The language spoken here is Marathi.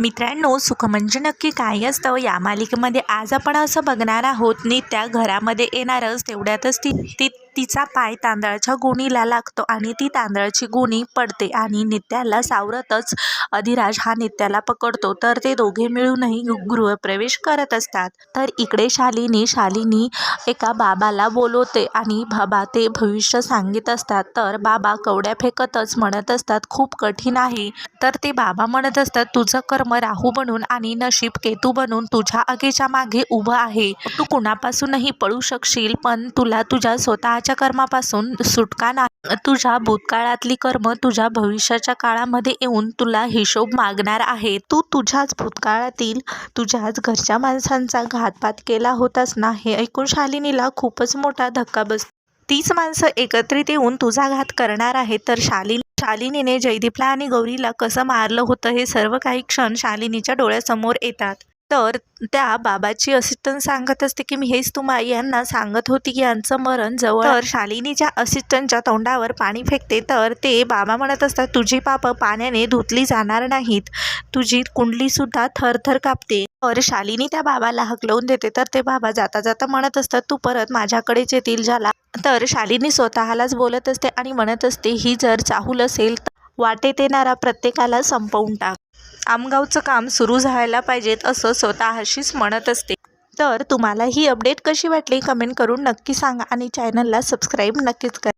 मित्रांनो सुख म्हणजे नक्की काय असतं? या मालिकेमध्ये आज आपण असं बघणार आहोत नित्या घरामध्ये येणारच तेवढ्यातच ती ती तिचा पाय तांदळाच्या गुणीला लागतो आणि ती तांदळाची गुणी पडते आणि नित्याला सावरतच अधिराज हा नित्याला पकडतो. तर ते दोघे मिळूनही गृहप्रवेश करत असतात. तर इकडे शालिनी शालिनी एका बाबाला बोलवते आणि बाबा ते भविष्य सांगित असतात. तर बाबा कवड्या फेकतच म्हणत असतात खूप कठीण आहे. तर ते बाबा म्हणत असतात तुझं कर्म राहू बनून आणि नशीब केतू बनून तुझ्या आगीच्या मागे उभं आहे. तू कुणापासूनही पळू शकशील पण तुला तुझ्या स्वतः स्वतःच्या कर्मापासून सुटका नाही तुझ्या भूतकाळातली कर्म तुझ्या भविष्याच्या काळामध्ये येऊन तुला हिशोब मागणार आहे. तू तुझ्याच भूतकाळातील तुझ्याच घरच्या माणसांचा घातपात केला होतास ना हे ऐकून शालिनीला खूपच मोठा धक्का बस तीच माणसं एकत्रित येऊन तुझा घात करणार आहेत तर शालिनी शालिनीने जयदीपला आणि गौरीला कसं मारलं होतं हे सर्व काही क्षण शालिनीच्या डोळ्यासमोर येतात. तर त्या बाबाची असिस्टंट सांगत असते की मी हेच तुम्हा यांना सांगत होती की यांचं मरण जवळ तर शालिनीच्या असिस्टंटच्या तोंडावर पाणी फेकते. तर ते बाबा म्हणत असतात तुझी पापं पाण्याने धुतली जाणार नाहीत. तुझी कुंडलीसुद्धा थरथर कापते. तर शालिनी त्या बाबाला हकलवून देते. तर ते बाबा जाता जाता म्हणत असतात तू परत माझ्याकडेच येतील ज्याला. तर शालिनी स्वतःलाच बोलत असते आणि म्हणत असते ही जर चाहूल असेल तर वाटेत येणारा प्रत्येकाला संपवून टाक. आमगावचं काम सुरू झायला पाहिजेत असं स्वतःशीच म्हणत असते. तर तुम्हाला ही अपडेट कशी वाटली कमेंट करून नक्की सांगा आणि चॅनलला सबस्क्राईब नक्कीच करा.